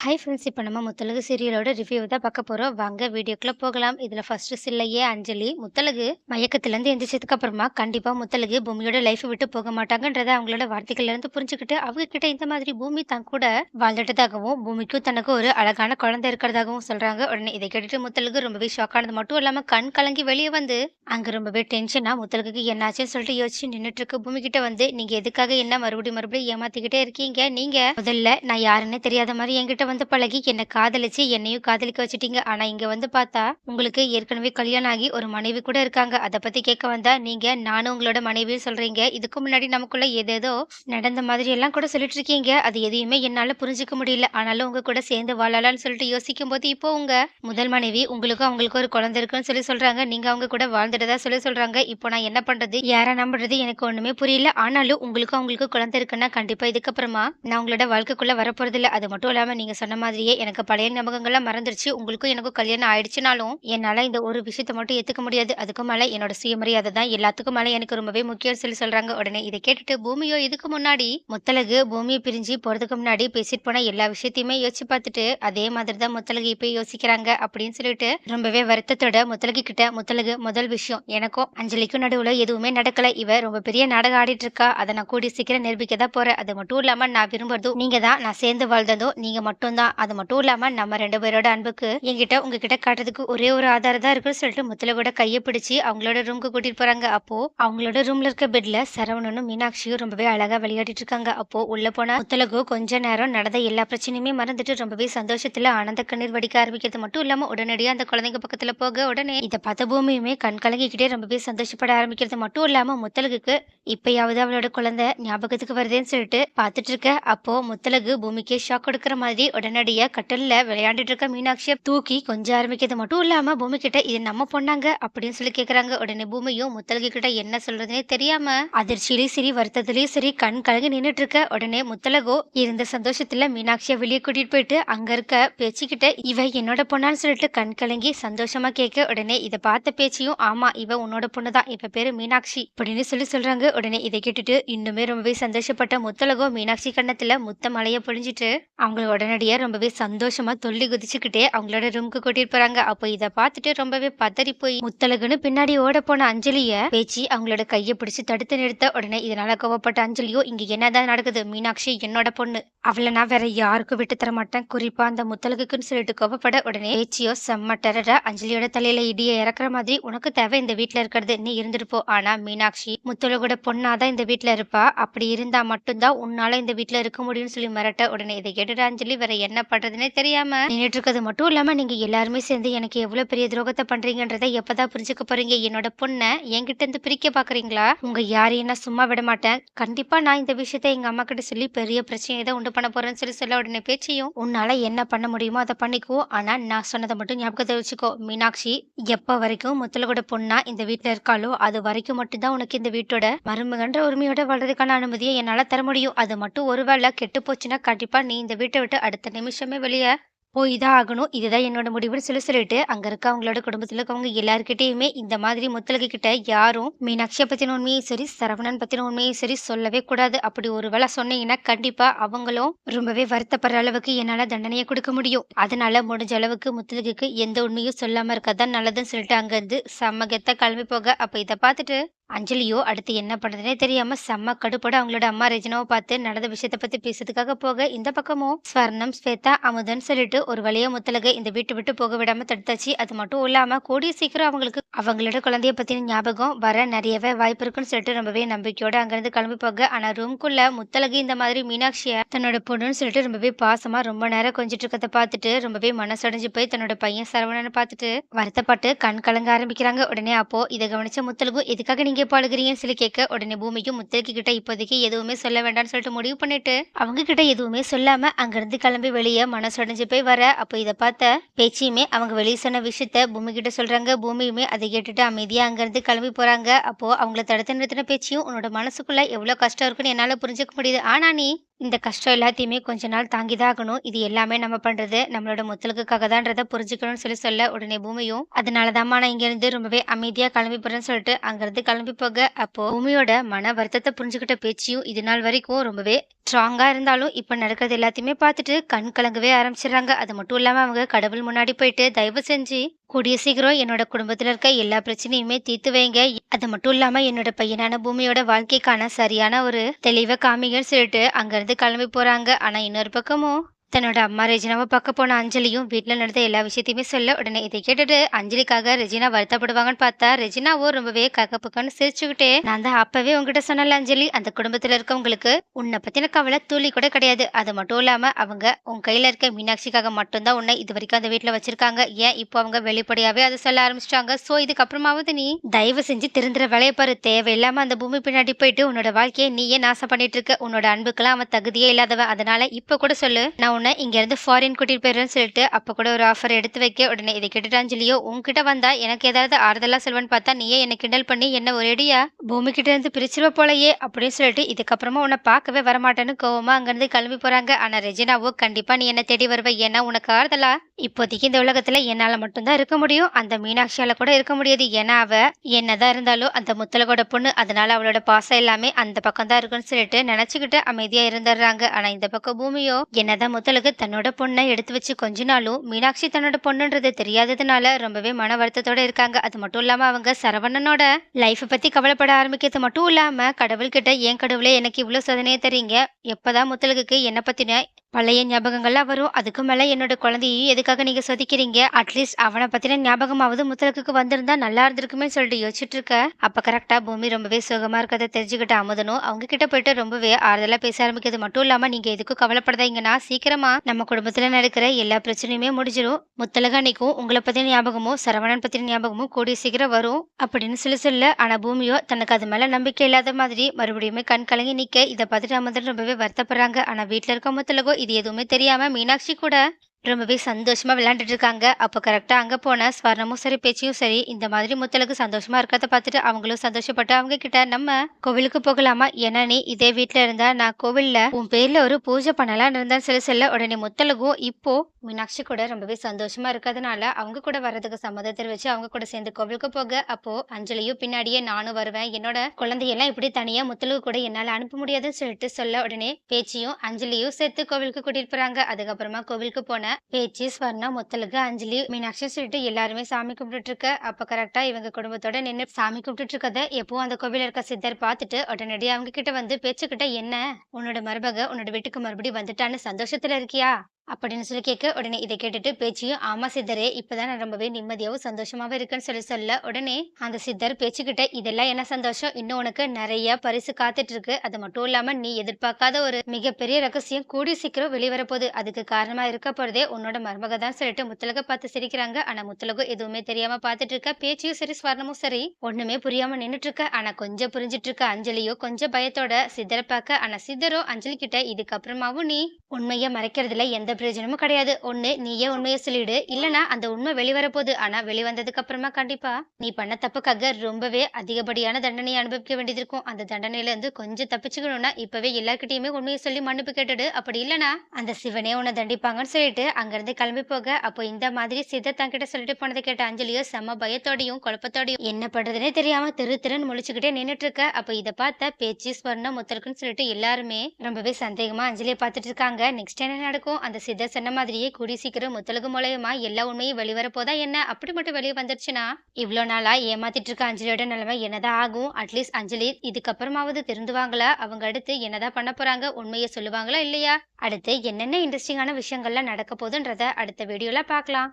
Hi friends இப்போ நம்ம Muthazhagu சீரியலோட review தான் பார்க்க போகிறோம் வாங்க வீடியோக்குள்ளே போகலாம். இதில் ஃபர்ஸ்ட் சில்லையே அஞ்சலி. முத்தலகு மயக்கத்துலேருந்து எந்திரிச்சதுக்கு அப்புறமா கண்டிப்பாக முத்தலகு பூமியோட லைஃப் விட்டு போக மாட்டாங்கன்றத அவங்களோட வார்த்தைகள்லேருந்து புரிஞ்சுக்கிட்டு அவங்க கிட்ட இந்த மாதிரி பூமி தான் கூட வாழ்ந்துட்டதாகவும் பூமிக்கும் தனக்கு ஒரு அழகான குழந்தை இருக்கிறதாகவும் சொல்கிறாங்க உடனே இதை கேட்டுட்டு முத்தலகு ரொம்பவே ஷாக் ஆனது. மட்டும் இல்லாமல் கண் கலங்கி வெளியே வந்து அங்கே ரொம்பவே டென்ஷனாக முத்தழகுக்கு என்னாச்சுன்னு சொல்லிட்டு யோசிச்சு நின்றுட்டு இருக்கு பூமி கிட்ட வந்து நீங்கள் எதுக்காக என்ன மறுபடியும் மறுபடியும் ஏமாத்திக்கிட்டே இருக்கீங்க? நீங்கள் முதல்ல நான் யாருன்னே தெரியாத மாதிரி என்கிட்ட வந்து பழகி என்னை காதலிச்சு என்னையும் காதலிக்க வச்சுட்டீங்க. ஆனா இங்க வந்து பார்த்தா உங்களுக்கு ஏற்கனவே கல்யாணம் ஆகி ஒரு மனைவி கூட இருக்காங்க. அதை பத்தி கேட்க வந்தா நீங்க நானும் உங்களோட மனைவியும் சொல்றீங்க. இதுக்கு முன்னாடி நமக்குள்ள ஏதேதோ நடந்த மாதிரி எல்லாம் கூட சொல்லிட்டு இருக்கீங்க. அது எதையுமே என்னால புரிஞ்சுக்க முடியல. ஆனாலும் உங்க கூட சேர்ந்து வாழலாம்னு சொல்லிட்டு யோசிக்கும் போது இப்போ உங்க முதல் மனைவி உங்களுக்கும் அவங்களுக்கும் ஒரு குழந்தை இருக்குன்னு சொல்லி சொல்றாங்க. நீங்க அவங்க கூட வாழ்ந்துட்டதா சொல்லி சொல்றாங்க. இப்போ நான் என்ன பண்றது? யாரை நம்புறது? எனக்கு ஒண்ணுமே புரியல. ஆனாலும் உங்களுக்கும் அவங்களுக்கும் குழந்தை இருக்குன்னா கண்டிப்பா இதுக்கப்புறமா நான் உங்களோட வாழ்க்கைக்குள்ள வரப்போறது இல்ல அது மட்டும் இல்லாம நீங்க சொன்ன மாதிரியே எனக்கு பழைய ஞாபகங்கள்லாம் மறந்துருச்சு. உங்களுக்கும் எனக்கும் கல்யாணம் ஆயிடுச்சுனாலும் என்னால் இந்த ஒரு விஷயத்த மட்டும் ஏற்றுக்க முடியாது. அதுக்கு மேலே என்னோட சுயமரியாதை தான் எல்லாத்துக்கும் மேலே எனக்கு ரொம்பவே முக்கியம் சொல்லி சொல்கிறாங்க உடனே இதை கேட்டுட்டு பூமியோ இதுக்கு முன்னாடி? முத்தலகு பூமியை பிரிஞ்சு போகிறதுக்கு முன்னாடி பேசிட்டு போன எல்லா விஷயத்தையுமே யோசிச்சு பார்த்துட்டு அதே மாதிரி தான் முத்தலகு இப்போ யோசிக்கிறாங்க அப்படின்னு சொல்லிட்டு ரொம்பவே வருத்தத்தோட முத்தலகு கிட்ட முத்தலகு முதல் விஷயம் எனக்கும் அஞ்சலிக்கும் நடுவில் எதுவுமே நடக்கல. இவ ரொம்ப பெரிய நாடகம் ஆடிட்டு இருக்கா. அதை நான் கூடி சீக்கிரம் நிரூபிக்க தான் போறேன். அது மட்டும் இல்லாமல் நான் விரும்புறதும் நீங்க தான் நான் சேர்ந்து வாழ்ந்ததும் நீங்க மட்டும்தான். அது மட்டும் இல்லாம நம்ம ரெண்டு பேரோட அன்புக்கு என்கிட்ட உங்ககிட்ட காட்டுறதுக்கு ஒரே ஒரு ஆதாரம் தான் இருக்குன்னு சொல்லிட்டு முத்தலகோட கையை பிடிச்சி அவங்களோட ரூம்க்கு கூட்டிட்டு போறாங்க. அப்போ அவங்களோட ரூம்ல இருக்க பெட்ல சரவணனும் மீனாட்சியும் ரொம்பவே அழகா விளையாடிட்டு இருக்காங்க. அப்போ உள்ள போன முத்தலகு கொஞ்ச நேரம் நடந்த எல்லா பிரச்சனையுமே மறந்துட்டு ரொம்பவே சந்தோஷத்துல ஆனந்த கண்ணீர் வடிக்க ஆரம்பிக்கிறது மட்டும் இல்லாம உடனடியா அந்த குழந்தைங்க பக்கத்துல போக உடனே இதை பார்த்த பூமியுமே கண் கலங்கிக்கிட்டே ரொம்பவே சந்தோஷப்பட ஆரம்பிக்கிறது மட்டும் இல்லாம முத்தலகுக்கு இப்பயாவது அவளோட குழந்தை ஞாபகத்துக்கு வருதேன்னு சொல்லிட்டு பார்த்துட்டு இருக்க. அப்போ முத்தலகு பூமிக்கே ஷாக் கொடுக்குற மாதிரி உடனடியா கட்டல்ல விளையாண்டுட்டு இருக்க மீனாட்சியை தூக்கி கொஞ்சம் ஆரம்பிக்கிறது மட்டும் இல்லாம பூமி கிட்ட இது நம்ம பொண்ணாங்க அப்படின்னு சொல்லி கேக்குறாங்க. உடனே பூமியும் முத்தலகு கிட்ட என்ன சொல்றதுனே தெரியாம அதிர்ச்சியிலையும் சரி வருத்தத்திலயும் சரி கண் கலங்கி நின்னுட்டு இருக்க. உடனே முத்தலகோ இருந்த சந்தோஷத்துல மீனாட்சியை வெளியே கூட்டிட்டு போயிட்டு அங்க இருக்க பேச்சுக்கிட்ட இவ என்னோட பொண்ணான்னு சொல்லிட்டு கண் கலங்கி சந்தோஷமா கேட்க. உடனே இதை பார்த்த பேச்சியும் ஆமா இவ உன்னோட பொண்ணுதான் இவ பேரு மீனாட்சி. அப்படின்னு சொல்லி சொல்றாங்க. உடனே இதை கேட்டுட்டு இன்னுமே ரொம்பவே சந்தோஷப்பட்ட முத்தலகோ மீனாட்சி கண்ணத்துல முத்த மலைய பொழிஞ்சிட்டு அவங்கள உடனடியா ரொம்பவே சந்தோஷமா துள்ளி குதிச்சுக்கிட்டே அவங்களோட ரூமுக்கு கூட்டிட்டு போறாங்க. அப்போ இதை பார்த்துட்டு ரொம்பவே பதறி போய் முத்தலகுன்னு பின்னாடி ஓட போன அஞ்சலிய பேச்சு அவங்களோட கையை பிடிச்சு தடுத்து நிறுத்த உடனே இதனால கோவப்பட்ட அஞ்சலியோ இங்க என்னதான் நடக்குது? மீனாட்சி என்னோட பொண்ணு. அவளை நான் வேற யாருக்கும் விட்டு தர மாட்டேன். குறிப்பா அந்த முத்தலகுக்குன்னு சொல்லிட்டு கோவப்பட உடனே பேச்சியோ செம்ம டெரரா அஞ்சலியோட தலையில இடிய இறக்குற மாதிரி உனக்கு தேவை இந்த வீட்டுல இருக்கிறது. நீ இருந்துட்டு போ. ஆனா மீனாட்சி முத்தலகோட பொண்ணாதான் இந்த வீட்டுல இருப்பா. அப்படி இருந்தா மட்டும்தான் உன்னால இந்த வீட்டுல இருக்க முடியும்னு சொல்லி மிரட்ட உடனே இதை கேட்டுட்டு அஞ்சலி வேற என்ன பண்றதுன்னே தெரியாம நின்னுட்டு இருக்கிறது மட்டும் இல்லாம நீங்க எல்லாருமே சேர்ந்து எனக்கு எவ்வளவு பெரிய துரோகத்தை பண்றீங்கன்றதை எப்பதான் புரிஞ்சுக்க போறீங்க? என்னோட பொண்ணை என்கிட்ட இருந்து பிரிக்க பாக்குறீங்களா? உங்க யாரையும் நான் சும்மா விட மாட்டேன். கண்டிப்பா நான் இந்த விஷயத்த எங்க அம்மா கிட்ட சொல்லி பெரிய பிரச்சனையை தான் உண்டு பண்ண போறேன்னு சொல்லி சொல்ல உடனே பேச்சையும் உன்னால என்ன பண்ண முடியுமோ அதை பண்ணிக்கோ. ஆனா நான் சொன்னதை மட்டும் ஞாபகத்தை வச்சுக்கோ. மீனாட்சி எப்ப வரைக்கும் முத்தலகோட பொண்ணா இந்த வீட்டுல இருக்காளோ அது வரைக்கும் மட்டும்தான் உனக்கு இந்த வீட்டோட மருமகன்ற உரிமையோட வாழ்றதுக்கான அனுமதியை என்னால தர முடியும். அது மட்டும் ஒருவேளை கெட்டு போச்சுன்னா கண்டிப்பா நீ இந்த வீட்டை விட்டு அடுத்த நிமிஷமே வெளியே போய் தான் ஆகணும். இதுதான் என்னோட முடிவுன்னு சொல்லி சொல்லிட்டு அங்க இருக்க அவங்களோட குடும்பத்துல இருக்கவங்க எல்லாருக்கிட்டையுமே இந்த மாதிரி முத்தலகு கிட்ட யாரும் மீனாட்சியை பத்தின உண்மையும் சரி சரவணன் பத்தின உண்மையும் சரி சொல்லவே கூடாது. அப்படி ஒரு வேளை சொன்னீங்கன்னா கண்டிப்பா அவங்களும் ரொம்பவே வருத்தப்படுற அளவுக்கு என்னால தண்டனையை கொடுக்க முடியும். அதனால முடிஞ்ச அளவுக்கு முத்தலகுக்கு எந்த உண்மையும் சொல்லாம இருக்கதான் நல்லதுன்னு சொல்லிட்டு அங்க இருந்து சமகத்தை கிளம்பி போக. அப்ப இதை பார்த்துட்டு அஞ்சலியோ அடுத்து என்ன பண்றதுனே தெரியாம செம்ம கடுப்போட அவங்களோட அம்மா ரெஜினாவை பார்த்து நடந்த விஷயத்த பத்தி பேசுறதுக்காக போக இந்த பக்கமும் ஸ்வர்ணம் ஸ்வேதா அமுதன் சொல்லிட்டு ஒரு வழியாக முத்தலகை இந்த வீட்டை விட்டு போக விடாம தடுத்தாச்சு. அது மட்டும் இல்லாம கூடிய சீக்கிரம் அவங்களுக்கு அவங்களோட குழந்தைய பத்தின ஞாபகம் வர நிறையவே வாய்ப்பு இருக்குன்னு சொல்லிட்டு ரொம்பவே நம்பிக்கையோட அங்கிருந்து கிளம்பி போக ஆனா ரூம்குள்ள முத்தலகு இந்த மாதிரி மீனாட்சிய தன்னோட பொண்ணுன்னு சொல்லிட்டு ரொம்பவே பாசமா ரொம்ப நேரம் கொஞ்சிட்டு இருக்கத பார்த்துட்டு ரொம்பவே மனசடைஞ்சு போய் தன்னோட பையன் சரவணனை பார்த்துட்டு வருத்தப்பட்டு கண் கலங்க ஆரம்பிக்கிறாங்க. உடனே அப்போ இதை கவனிச்ச முத்தலகும் எதுக்காக நீங்க எங்கே அழுகிறீங்கன்னு சொல்லி கேட்க உடனே பூமிக்கும் முத்தலகு கிட்ட இப்போதைக்கு எதுவுமே சொல்ல வேண்டாம்னு சொல்லிட்டு முடிவு பண்ணிட்டு அவங்க கிட்ட எதுவுமே சொல்லாம அங்கிருந்து கிளம்பி வெளியே மனசடைஞ்சு போய் வர. அப்போ இதை பார்த்த பேச்சியுமே அவங்க வெளியே சொன்ன விஷயத்த பூமி கிட்ட சொல்றாங்க. பூமியுமே அதை கேட்டுட்டு அமைதியா அங்கிருந்து கிளம்பி போறாங்க. அப்போ அவங்கள தடுத்து நிறுத்தின பேச்சியும் உன்னோட மனசுக்குள்ள எவ்வளவு கஷ்டம் இருக்குன்னு என்னால புரிஞ்சுக்க முடியுது. ஆனா நீ இந்த கஷ்டம் எல்லாத்தையுமே கொஞ்ச நாள் தாங்கிதான் ஆகணும். இது எல்லாமே நம்ம பண்றது நம்மளோட முத்தலுக்குக்காக தான்றத புரிஞ்சுக்கணும்னு சொல்லி சொல்ல உடனே பூமியும். அதனாலதாம்மா நான் இங்க இருந்து ரொம்பவே அமைதியா கிளம்பி போறேன்னு சொல்லிட்டு அங்கிருந்து கிளம்பி போக அப்போ பூமியோட மன வருத்தத்தை புரிஞ்சுக்கிட்ட பேச்சியும் இது நாள் வரைக்கும் ரொம்பவே ஸ்ட்ராங்கா இருந்தாலும் இப்ப நடக்கிறது எல்லாத்தையுமே பார்த்துட்டு கண் கலங்கவே ஆரம்பிச்சிடுறாங்க. அது மட்டும் இல்லாம அவங்க கடவுள் முன்னாடி போயிட்டு தயவு செஞ்சு கூடிய சீக்கிரம் என்னோட குடும்பத்தில் இருக்க எல்லா பிரச்சனையுமே தீர்த்து வைங்க. அது மட்டும் இல்லாம என்னோட பையனான பூமியோட வாழ்க்கைக்கான சரியான ஒரு தெளிவை காமிங்கன்னு சொல்லிட்டு அங்கேருந்து கிளம்பி போறாங்க. ஆனா இன்னொரு பக்கமும் தன்னோட அம்மா ரெஜினாவை பார்க்க போன அஞ்சலியும் வீட்டில் நடந்த எல்லா விஷயத்தையுமே சொல்ல உடனே இதை கேட்டுட்டு அஞ்சலிக்காக ரெஜினா வருத்தப்படுவாங்கன்னு பார்த்தா ரெஜினாவோ ரொம்பவே கக்கப்புக்கன்னு சிரிச்சுக்கிட்டே நான் தான் அப்பவே உங்ககிட்ட சொன்னல அஞ்சலி அந்த குடும்பத்தில் இருக்கவங்களுக்கு. உன்னை பத்தின கவலை தூளி கூட கிடையாது. அது மட்டும் இல்லாம அவங்க உன் கையில இருக்க மீனாட்சிக்காக மட்டும்தான் உன்னை இது வரைக்கும் அந்த வீட்டில் வச்சிருக்காங்க. ஏன் இப்போ அவங்க வெளிப்படையாவே அதை சொல்ல ஆரம்பிச்சிட்டாங்க? சோ இதுக்கப்புறமாவது நீ தயவு செஞ்சு திருந்துற வேலையை பாரு. தேவையில்லாம அந்த பூமி பின்னாடி போயிட்டு உன்னோட வாழ்க்கையை நீயே நாசம் பண்ணிட்டு இருக்க. உன்னோட அன்புக்கெல்லாம் அவன் தகுதியே இல்லாதவன். அதனால இப்போ கூட சொல்லு. நான் உன்னை இங்கேருந்து ஃபாரின் கூட்டிகிட்டு போயிடுறேன்னு சொல்லிட்டு அப்போ கூட ஒரு ஆஃபர் எடுத்து வைக்க உடனே இதை கேட்டுட்டு உங்ககிட்ட வந்தா எனக்கு ஏதாவது ஆறுதலாக செல்வன் பார்த்தா நீயே என்ன கிண்டல் பண்ணி என்ன ஒரேடியா பூமி கிட்ட இருந்து பிரிச்சிருவ போலயே அப்படின்னு சொல்லிட்டு இதுக்கப்புறமா உன்னை பார்க்கவே வரமாட்டேன்னு கோவமா அங்கேருந்து கிளம்பி போறாங்க. ஆனால் ரெஜினாவோ கண்டிப்பா நீ என்ன தேடி வருவ. ஏன்னா உனக்கு ஆறுதலா? இப்போதைக்கு இந்த உலகத்துல என்னால மட்டும்தான் இருக்க முடியும். அந்த மீனாட்சியால கூட இருக்க முடியாது. ஏன்னா அவ என்னதான் இருந்தாலும் அந்த முத்தலகோட பொண்ணு அதனால அவளோட பாசம் எல்லாமே அந்த பக்கம் தான் இருக்குன்னு சொல்லிட்டு நினைச்சுக்கிட்டு அமைதியா இருந்துடுறாங்க. ஆனா இந்த பக்கம் பூமியோ என்னதான் முத்தலகு தன்னோட பொண்ணை எடுத்து வச்சு கொஞ்ச நாளும் மீனாட்சி தன்னோட பொண்ணுன்றது தெரியாததுனால ரொம்பவே மன வருத்தத்தோட இருக்காங்க. அது மட்டும் இல்லாம அவங்க சரவணனோட லைஃப் பத்தி கவலைப்பட ஆரம்பிக்கிறது மட்டும் இல்லாம கடவுள்கிட்ட ஏன் கடவுளே எனக்கு இவ்வளவு சோதனையை தரீங்க எப்பதான் முத்தலகுக்கு என்ன பத்தின பழைய ஞாபகங்கள்லாம் வரும். அதுக்கு மேலே என்னோட குழந்தையையும் எதுக்காக நீங்கள் சொதிக்கிறீங்க? அட்லீஸ்ட் அவனை பற்றின ஞாபகமாவது முத்தலகுக்கு வந்திருந்தா நல்லா இருந்திருக்குமே சொல்லிட்டு யோசிச்சுட்டு இருக்க அப்போ கரெக்டாக பூமி ரொம்பவே சுகமாக இருக்கதை தெரிஞ்சுக்கிட்ட அமுதனும் அவங்க கிட்ட போயிட்டு ரொம்பவே ஆறுதலாக பேச ஆரம்பிக்கிறது மட்டும் இல்லாமல் நீங்கள் எதுக்கும் கவலைப்படாதீங்கன்னா சீக்கிரமா நம்ம குடும்பத்தில் நடக்கிற எல்லா பிரச்சனையுமே முடிஞ்சிடும் முத்தலக அன்னைக்கும் உங்களை பற்றின ஞாபகமும் சரவணன் பற்றின ஞாபகமும் கூடிய சீக்கிரம் வரும். அப்படின்னு சொல்லி சொல்ல ஆனால் பூமியோ தனக்கு அது மேலே நம்பிக்கை இல்லாத மாதிரி மறுபடியுமே கண் கலங்கி நிற்க இதை பார்த்துட்டு அமுதன் ரொம்பவே வருத்தப்படுறாங்க. ஆனால் வீட்டில் இருக்க முத்தலகோ இது எதுவுமே தெரியாம மீனாட்சி கூட ரொம்பவே சந்தோஷமா விளையாண்டுட்டு இருக்காங்க அப்போ கரெக்டாக அங்கே போன ஸ்வர்ணமும் சரி பேச்சியும் சரி இந்த மாதிரி முத்தலுக்கு சந்தோஷமா இருக்கிறத பார்த்துட்டு அவங்களும் சந்தோஷப்பட்டு அவங்க கிட்ட நம்ம கோவிலுக்கு போகலாமா? ஏன்னா நீ இதே வீட்டில் இருந்தா நான் கோவிலில் உன் பேர்ல ஒரு பூஜை பண்ணலாம்னு இருந்தா சில சொல்ல உடனே முத்தலகும் இப்போ மீனாட்சி கூட ரொம்பவே சந்தோஷமா இருக்கிறதுனால அவங்க கூட வர்றதுக்கு சம்மதத்தை வச்சு அவங்க கூட சேர்ந்து கோவிலுக்கு போக அப்போ அஞ்சலியும் பின்னாடியே நானும் வருவேன். என்னோட குழந்தையெல்லாம் இப்படி தனியா முத்தலுக்கு கூட என்னால் அனுப்ப முடியாதுன்னு சொல்லிட்டு சொல்ல உடனே பேச்சியும் அஞ்சலியும் சேர்த்து கோவிலுக்கு கூட்டிட்டு போறாங்க. அதுக்கப்புறமா கோவிலுக்கு போன பேச்சு ஸ்வர்ணா முத்தலுக்கு அஞ்சலி மீனாட்சி சொல்லிட்டு எல்லாருமே சாமி கும்பிட்டு இருக்க. அப்ப கரெக்டா இவங்க குடும்பத்தோட நின்று சாமி கும்பிட்டு இருக்கத எப்பவும் அந்த கோவில இருக்க சித்தர் பார்த்துட்டு உடனடியாக அவங்க கிட்ட வந்து பேச்சுக்கிட்ட என்ன? உன்னோட மருமக உன்னோட வீட்டுக்கு மறுபடியும் வந்துட்டான்னு சந்தோஷத்துல இருக்கியா? அப்படின்னு சொல்லி கேட்க உடனே இதை கேட்டுட்டு பேச்சியும் ஆமா சித்தரே இப்பதான் நான் ரொம்பவே நிம்மதியாவும் சந்தோஷமாவும் இருக்குன்னு சொல்லி சொல்ல உடனே அந்த சித்தர் பேச்சுக்கிட்ட இதெல்லாம் என்ன சந்தோஷம்? இன்னும் உனக்கு நிறைய பரிசு காத்துட்டு இருக்கு அது மட்டும் இல்லாம நீ எதிர்பார்க்காத ஒரு மிகப்பெரிய ரகசியம் கூடி சீக்கிரம் வெளிவரப்போகுது. அதுக்கு காரணமா இருக்க போறதே உன்னோட மருமக தான் சொல்லிட்டு முத்தலக பார்த்து சிரிக்கிறாங்க. ஆனா முத்தலகம் எதுவுமே தெரியாம பார்த்துட்டு இருக்க பேச்சியும் சரி ஸ்வர்ணமும் சரி. ஒண்ணுமே புரியாம நின்றுட்டு இருக்க ஆனா கொஞ்சம் புரிஞ்சிட்டு இருக்க அஞ்சலியோ கொஞ்சம் பயத்தோட சித்தரை பார்க்க. ஆனா சித்தரோ அஞ்சலி கிட்ட இதுக்கப்புறமாவும் நீ உண்மையை மறைக்கிறதுல எந்த பிரயோஜனமும் கிடையாது. ஒண்ணு நீயே உண்மையை சொல்லிடு. இல்லனா அந்த உண்மை வெளிவர போகுது ஆனா வெளிவந்ததுக்கு அப்புறமா கண்டிப்பா நீ பண்ண தப்புக்காக ரொம்பவே அதிகப்படியான தண்டனையை அனுபவிக்க வேண்டியது இருக்கும். அந்த தண்டனையில இருந்து கொஞ்சம் தப்பிச்சுக்கணும்னா இப்பவே எல்லார்கிட்டயுமே உண்மையை சொல்லி மன்னிப்பு கேட்டுடு. அப்படி இல்லனா அந்த சிவனே உன்னை தண்டிப்பாங்கன்னு சொல்லிட்டு அங்கிருந்து கிளம்பி போக அப்போ இந்த மாதிரி சித்தர் தங்கிட்ட சொல்லிட்டு போனதை கேட்ட அஞ்சலியோ செம பயத்தோடையும் குழப்பத்தோடையும் என்ன பண்றதுனே தெரியாம திரு திருன்னு முழிச்சுக்கிட்டே நின்னுட்டு இருக்க அப்போ இதை பார்த்த பேச்சு ஸ்வர்ணம் முத்தலுக்குன்னு சொல்லிட்டு எல்லாருமே ரொம்பவே சந்தேகமா அஞ்சலியை பார்த்துட்டு இருக்காங்க. நெக்ஸ்ட் என்ன நடக்கும்? அந்த சித்த சொன்ன மாதிரியே கூடி சீக்கிரம் முத்தலகு மூலயமா எல்லா உண்மையும் வெளிவர போதா என்ன? அப்படி மட்டும் வெளியே வந்துருச்சுன்னா? இவ்வளோ நாளா ஏமாத்திட்டு இருக்க அஞ்சலியோட நிலைமை என்னதான் ஆகும்? அட்லீஸ்ட் அஞ்சலி இதுக்கப்புறமாவது திருந்துவாங்களா? அவங்க அடுத்து என்னதான் பண்ண போறாங்க? உண்மையை சொல்லுவாங்களா இல்லையா? அடுத்து என்னென்ன இன்ட்ரெஸ்டிங்கான விஷயங்கள்லாம் நடக்க போதுன்றத அடுத்த வீடியோல பார்க்கலாம்.